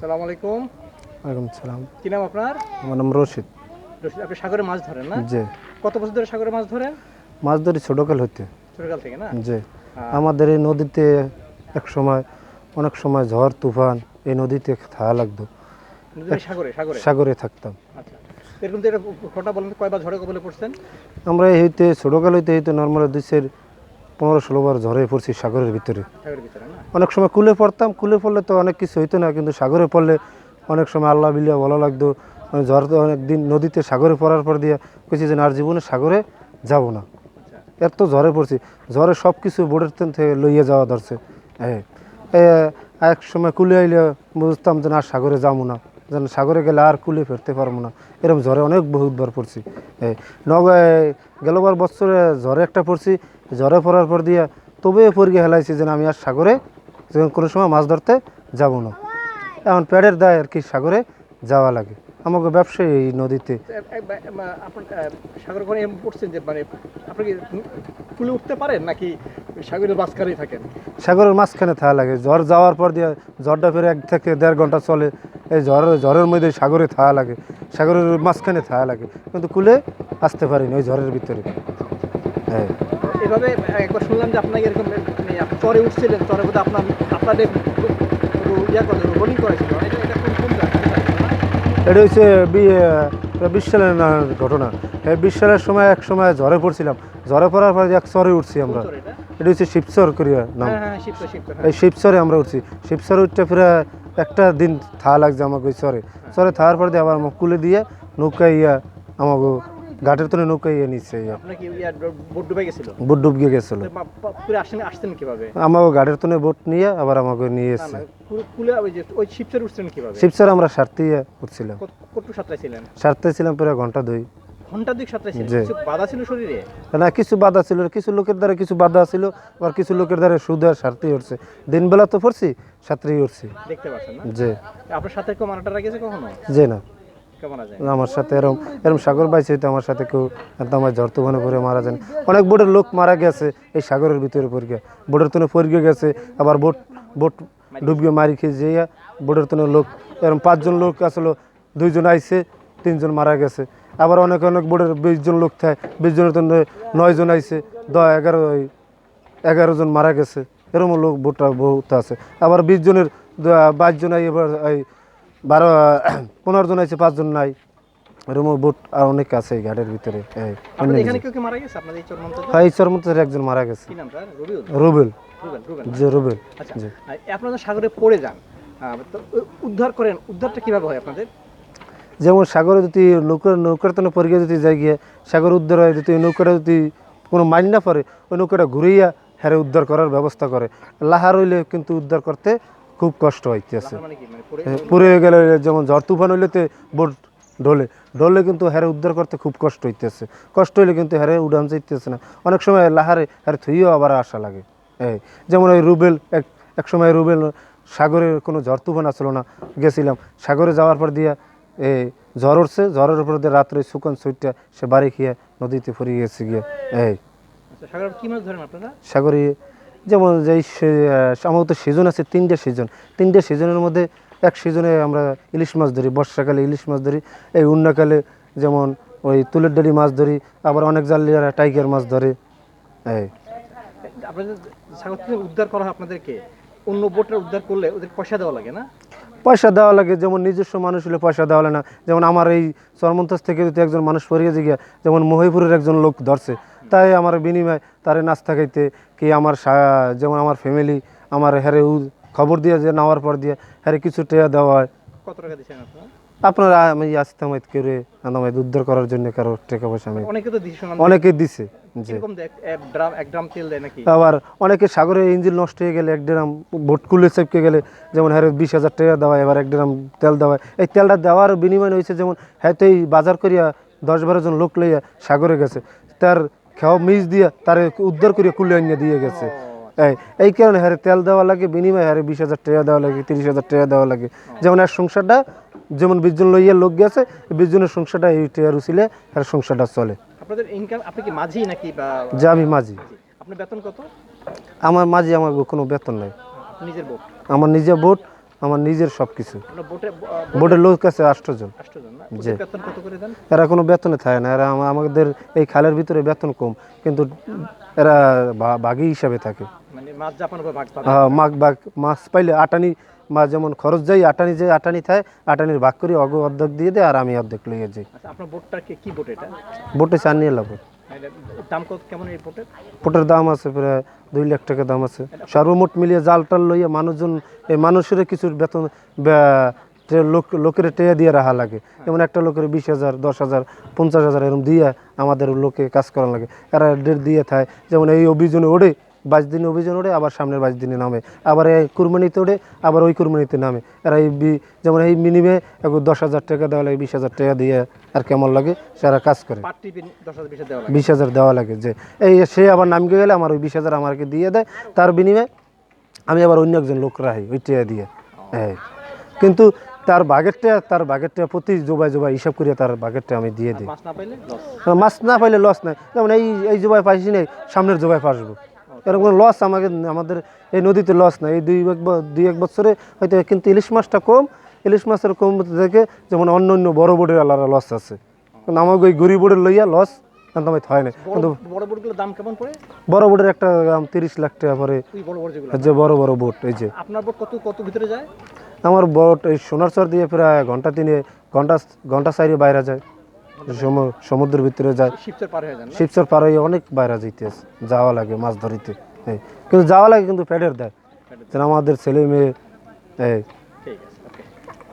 সালাম আলাইকুম। ওয়ালাইকুম সালাম কি নাম আপনার? আমার নাম রশিদ। রশিদ, আপনি সাগরে মাছ ধরেন না? যে কত বছর ধরে সাগরে মাছ ধরেন? মাছ ধরি ছোটকাল হইতে। ছোটকাল থেকে না? হ্যাঁ। আমাদের এই নদীতে এক সময় অনেক সময় ঝড় তুফান এই নদীতে থাকা লাগতো। সাগরে? সাগরে? সাগরে থাকতাম। আচ্ছা। এরকম তো এটা ঘটনা বলেন কয়বার ঝড়ে কবলে পড়ছেন? আমরা এই হইতে ছোটকাল হইতে হইতে নর্মাল দুইশের পনেরো ষোলো বার ঝড়ে পড়ছি সাগরের ভিতরে। অনেক সময় কুলে পড়তাম কুলে পড়লে তো অনেক কিছু হইতো না কিন্তু সাগরে পড়লে অনেক সময় আল্লাহ বিলিয়া ভালো লাগতো মানে ঝড় তো অনেক দিন নদীতে সাগরে পড়ার পর দিয়ে কিছু যে না আর জীবনে সাগরে যাব না। আচ্ছা। এত ঝড়ে পড়ছি ঝড়ে সব কিছু বোর্ডের থেকে লইয়া যাওয়া ধরছে। হ্যাঁ এক সময় কুলে আইলে বুঝতাম যে না সাগরে যাব না। যেন সাগরে গেলে আর কুলে ফেরতে পারব না। এরকম ঝড়ে অনেক বহুতবার পড়ছি। গেলবার বছরে ঝড়ে একটা পড়ছি, ঝড়ে পড়ার পর দিয়ে তবে পরিগে হেলাইছি যেন আমি আর সাগরে যখন কোনো সময় মাছ ধরতে যাব না। এখন প্যাডের দায় আর কি সাগরে যাওয়া লাগে। আমাকে ব্যবসায়ী এই নদীতে। সাগরে পড়ছেন যে মানে আপনি কি উঠতে পারেন নাকি সাগরের মাঝখানেই থাকেন? সাগরের মাঝখানে থাকা লাগে। ঝড় যাওয়ার পর দিয়ে ঝড়টা ফের এক থেকে দেড় ঘণ্টা চলে। এই ঝড়ের ঝড়ের মধ্যে সাগরে থাকা লাগে। সাগরের মাঝখানে থাকা লাগে। কিন্তু কুলে আসতে পারিনি ওই ঝড়ের ভিতরে। হ্যাঁ। এভাবে একবার শুনলাম যে আপনাকে এরকম মানে চরে উঠছিলেন চরে বোধহয় আপনার আপনাদের ইয়া করে বোলিং করেছিল এটা এটা কোন কোন জায়গা? এটা হচ্ছে বিশ সালের ঘটনা। এই বিশ সালের সময় এক সময় ঝড়ে পড়ছিলাম। ঝড়ে পড়ার পরে এক চরে উঠছি আমরা। এটা? হচ্ছে শিবচর করিয়া নাম। হ্যাঁ হ্যাঁ হ্যাঁ। এই শিবচরে আমরা উঠছি। শিবচরে উঠতে ফিরে একটা দিন থা লাগছে আমাকে ওই চরে। চরে থাকার পর দিয়ে আবার আমার কুলে দিয়ে নৌকা ইয়া আমাকে ঘাটের তলে নৌকা ইয়ে নিচ্ছে বোট ডুবে গেছিল? আমাকে গাড়ির তনে বোট নিয়ে আবার আমাকে নিয়ে এসছে শিবচর আমরা সারতে উঠছিলাম। সারতে ছিলাম প্রায় ঘণ্টা দুই। ঘণ্টা দুই। কিছু বাধা ছিল শরীরে? না কিছু বাধা ছিল। কিছু লোকের দ্বারা কিছু বাধা ছিল আবার কিছু লোকের দ্বারা সুদ আর সারতেই উঠছে। দিনবেলা তো পড়ছি সাঁতরেই উঠছি। দেখতে পাচ্ছেন যে আপনার সাথে কেউ মারাটারা গেছে কখনো? যে না। আমার সাথে এরম এরম সাগর বাইছে হইতো আমার সাথে কেউ আমার ঝড় তুফানে পরে মারা যান অনেক বোটের লোক মারা গেছে এই সাগরের ভিতরে পড়ে বোটের তনে পড়ে গেছে, আবার বোট বোট ডুবিয়ে মারি খেয়ে যেয়ে বোটের তনে লোক। এরম পাঁচজন লোক আসলো, দুইজন আইছে, তিনজন মারা গেছে। আবার অনেক অনেক বোটের বিশ জন লোক থাকে বিশ জনের তনে নয়জন আইছে, দশ এগারো এগারো জন মারা গেছে। এরকম লোক বোটটা বহুত আছে। আবার বিশ জনের বাইশ জন আই এবার বারো পনেরো জন আছে পাঁচজন নাই। এরকম বোট আর অনেক আছে ঘাটের ভিতরে। এই হ্যাঁ এই একজন মারা গেছে। রুবেল? রুবেল। রুবেল আচ্ছা জি। আপনারা সাগরে পড়ে যান। তো উদ্ধার করেন উদ্ধারটা কীভাবে হয় আপনাদের? যেমন সাগরে যদি নৌকার নৌকার তনে পরে গিয়ে যদি যাই গিয়ে সাগর উদ্ধার হয় যদি নৌকাটা যদি কোনো মাইল না পড়ে ওই নৌকাটা ঘুরিয়া হ্যারে উদ্ধার করার ব্যবস্থা করে। লাহা রইলে কিন্তু উদ্ধার করতে খুব কষ্ট হইতেছে। মানে মানে পুরে গেলে যেমন ঝড় তুফান হইলে তো বোট ঢোলে। ঢোলে কিন্তু হ্যারে উদ্ধার করতে খুব কষ্ট হইতেছে। কষ্ট হইলে কিন্তু হ্যারে উড়ান যাইতেছে না। অনেক সময় লাহারে হ্যারে থইও আবার আসা লাগে। এই যেমন ওই রুবেল এক এক সময় রুবেল সাগরে কোনো ঝড় তুফান আসলো না গেছিলাম। সাগরে যাওয়ার পর দিয়া এই ঝড় উঠছে ঝড়ের উপর দিয়ে রাত্রে শুকন সুইটটা সে বাড়ি খেয়ে নদীতে ফুরিয়ে গেছে গিয়ে। এই। আচ্ছা, সাগরে যেমন যেই সম্ভবত সিজন আছে তিনটে সিজন তিনটে সিজনের মধ্যে এক সিজনে আমরা ইলিশ মাছ ধরি, বর্ষাকালে ইলিশ মাছ ধরি, এই উন্নাকালে যেমন ওই তুলের ডালি মাছ ধরি, আবার অনেক জালিয়ারা টাইগার মাছ ধরে, এই। আপনাদের উদ্ধার করা হয় আপনাদেরকে। অন্য বোটটা উদ্ধার করলে ওদের পয়সা দেওয়া লাগে না? পয়সা দেওয়া লাগে, যেমন নিজস্ব মানুষ হলে পয়সা দেওয়া লাগে না। যেমন আমার এই চরমন্তাস থেকে যদি একজন মানুষ পড়িয়ে গিয়া, যেমন মহিপুরের একজন লোক ধরছে, তাই আমার বিনিময় তারে নাস্তা খাইতে কি আমার যেমন আমার ফ্যামিলি আমার হ্যারে খবর দিয়ে যে নেওয়ার পর দিয়ে হ্যারে কিছু টেয়া দেওয়া হয়। কত টাকা আপনারা? আপনার আমি আসতাম করে আনামাইদ উদ্ধার করার জন্য কারও টাকা পয়সা আমি অনেকে তো শোনান অনেকে দিছে আবার অনেকে সাগরে ইঞ্জিন নষ্ট হয়ে গেলে এক ড্রাম ভোট কুলে চেপকে গেলে যেমন হ্যাঁ বিশ হাজার টাকা দেওয়া এবার এক ড্রাম তেল দেওয়া এই তেলটা দেওয়ার বিনিময় হয়েছে যেমন হ্যাঁ তো এই বাজার করিয়া দশ বারো জন লোক লইয়া সাগরে গেছে। তার খাওয়া মিস দিয়া তার উদ্ধার করিয়া কুলে আনিয়ে দিয়ে গেছে। এই এই কারণে হ্যাঁ তেল দেওয়া লাগে বিনিময় হ্যাঁ বিশ হাজার টাকা দেওয়া লাগে তিরিশ হাজার টাকা দেওয়া লাগে। যেমন আর সংসারটা যেমন বিশ জন লইয়া লোক গেছে এই বিশ জনের সংসারটা এই টাকা রুচিলে আর সংসারটা চলে। আপনাদের ইনকাম আপনি কি মাঝি নাকি বা যে আমি মাঝি। আপনার বেতন কত? আমার মাঝি আমার কোনো বেতন নাই। নিজের বোট? আমার নিজে বোট আমার নিজের সব কিছু আপনার বোটে বোর্ডের লোক আছে আটজন আটজন না? জি। ওদের বেতন কত করে দেন? এরা কোনো বেতনে থাকে না এরা আমাদের এই খালের ভিতরে বেতন কম কিন্তু এরা বাঘি হিসাবে থাকে। মানে বাঘ মাছ পাইলে আটানি মাছ যেমন খরচ যাই আটানি যে আটানি থাকে আটানির ভাগ করে অগ অর্ধেক দিয়ে দেয় আর আমি অর্ধেক লিয়ে যাই। আচ্ছা আপনার বোটটা কি বোট এটা? বোটে চান নিয়ে লাভ দাম কত কেমন এই বোটের? বোটের দাম আছে প্রায় দুই লাখ টাকা দাম আছে। সর্বমোট মিলিয়ে জাল টাল লইয়া মানুষজন এই মানুষের কিছু বেতন বে- লোক লোকের টেয়া দিয়ে রাখা লাগে। যেমন একটা লোকের বিশ হাজার দশ হাজার পঞ্চাশ হাজার এরকম দিয়ে আমাদের লোকে কাজ করা লাগে। এরা ডেট দিয়ে থাকে। যেমন এই অভিযানে ওড়ে বাইশ দিনে অভিযান ওড়ে আবার সামনের বাইশ দিনে নামে। আবার এই কুরবানিতে ওড়ে আবার ওই কুরবানিতে নামে। এরা এই যেমন এই মিনিমে দশ হাজার টাকা দেওয়া লাগে বিশ হাজার টাকা দিয়ে আর কেমন লাগে সেরা কাজ করে। বিশ হাজার দেওয়া লাগে। যে। এই সে আবার নামকে গেলে আমার ওই বিশ হাজার আমাকে দিয়ে দেয়। তার বিনিময়ে আমি আবার অন্য একজন লোক রাখি ওই টিয়া দিয়ে। হ্যাঁ কিন্তু তার বাগেরটা তার বাগেরটা প্রতি জোবাই জোবাই হিসাব করিয়া তার বাগেরটা আমি দিয়ে দিই। মাছ না পাইলে লস মাছ না পাইলে লস নাই। যেমন এই এই জোবাই পাইছি নাই সামনের জোবাই পাসবো। এরকম কোনো লস আমাকে আমাদের এই নদীতে লস নাই। এই দুই এক দুই এক বছরে হয়তো কিন্তু ইলিশ মাছটা কম। ইলিশ মাছের কম থেকে যেমন অন্য অন্য বড় বোর্ডের আলাদা লস আছে। কিন্তু আমাকে ওই গরিব বোর্ডের লইয়া লস হয় না। কিন্তু বড় বোটগুলোর দাম কেমন পড়ে? বড় বোর্ডের একটা দাম তিরিশ লাখ টাকা পরে যে বড় বড় বোট এই যে। আপনার বোট কত কত ভিতরে যায়? আমার বোট এই সোনারচর দিয়ে প্রায় ঘণ্টা তিনে ঘণ্টা ঘণ্টা চাইরে বাইরে যায়। সমুদ্রের ভিতরে যায় শিবচর পার হয়ে অনেক বাইরে যাইতেছে যাওয়া লাগে মাছ ধরিতে। কিন্তু যাওয়া লাগে কিন্তু পেটের দেয়। যেন আমাদের ছেলে মেয়ে